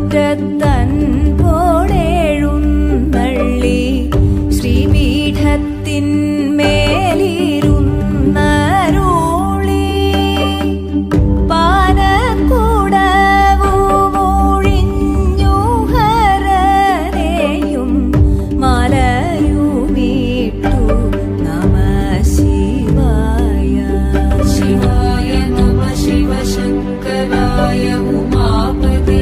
മുറ്റത്തൻ പോടേഴുന്നള്ളി ശ്രീപീഠത്തിന്മേലിരുന്നരുളി പാനക്കൂടവുമൊഴിഞ്ഞുഹരനെയും മലരുമിട്ടു നമ ശിവായ ശിവായ നമ ശിവശങ്കരായ ഉമാ